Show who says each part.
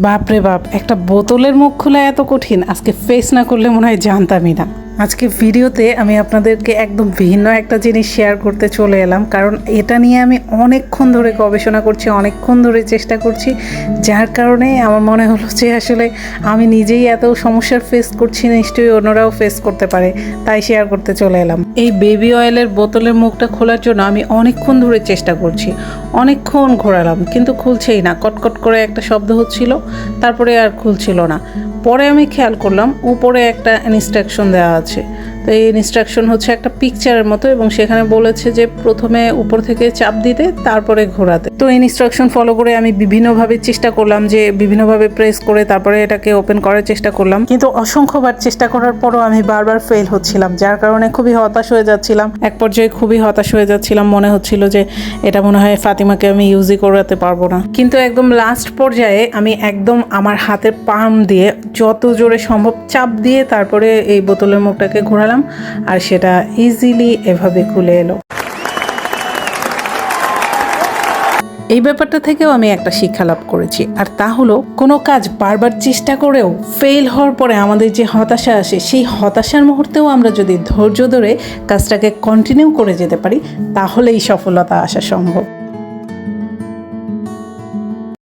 Speaker 1: বাপরে বাপ, একটা বোতলের মুখ খোলা এত কঠিন, আজকে ফেস না করলে মনে হয় জানতামই না। আজকে ভিডিওতে আমি আপনাদেরকে একদম ভিন্ন একটা জিনিস শেয়ার করতে চলে এলাম। কারণ এটা নিয়ে আমি অনেকক্ষণ ধরে গবেষণা করছি, অনেকক্ষণ ধরে চেষ্টা করছি। যার কারণে আমার মনে হলো যে আসলে আমি নিজেই এত সমস্যার ফেস করছি, নিশ্চয়ই অন্যরাও ফেস করতে পারে। তাই শেয়ার করতে চলে এলাম। এই বেবি অয়েলের বোতলের মুখটা খোলার জন্য আমি অনেকক্ষণ ধরে চেষ্টা করছি। অনেকক্ষণ ঘোরালাম, কিন্তু খুলছেই না। কটকট করে একটা শব্দ হচ্ছিল, তারপরে আর খুলছিল না। পরে আমি খেয়াল করলাম উপরে একটা ইনস্ট্রাকশন দেওয়া আছে। এই ইনস্ট্রাকশন হচ্ছে একটা পিকচারের মতো এবং সেখানে বলেছে যে প্রথমে উপর থেকে চাপ দিতে, তারপরে ঘোরাতে। তো এই ইনস্ট্রাকশন ফলো করে আমি বিভিন্নভাবে চেষ্টা করলাম যে বিভিন্নভাবে প্রেস করে তারপরে এটাকে ওপেন করার চেষ্টা করলাম। কিন্তু অসংখ্যবার চেষ্টা করার পরও আমি বারবার ফেল হচ্ছিলাম, যার কারণে খুবই হতাশ হয়ে যাচ্ছিলাম। এক পর্যায়ে খুবই হতাশ হয়ে যাচ্ছিলাম, মনে হচ্ছিল যে এটা মনে হয় ফাতিমাকে আমি ইউজই করাতে পারব না। কিন্তু একদম লাস্ট পর্যায়ে আমি একদম আমার হাতের পাম দিয়ে যত জোরে সম্ভব চাপ দিয়ে তারপরে এই বোতলের মুখটাকে ঘোরালাম। আর সেটা ইজিলি এভাবে খুলে এলো। এই ব্যাপারটা থেকেও আমি একটা শিক্ষা লাভ করেছি। আর তা হলো, কোনো কাজ বারবার চেষ্টা করেও ফেল হওয়ার পরে আমাদের যে হতাশা আসে, সেই হতাশার মুহূর্তেও আমরা যদি ধৈর্য ধরে কাজটাকে কন্টিনিউ করে যেতে পারি, তাহলেই সফলতা আসা সম্ভব।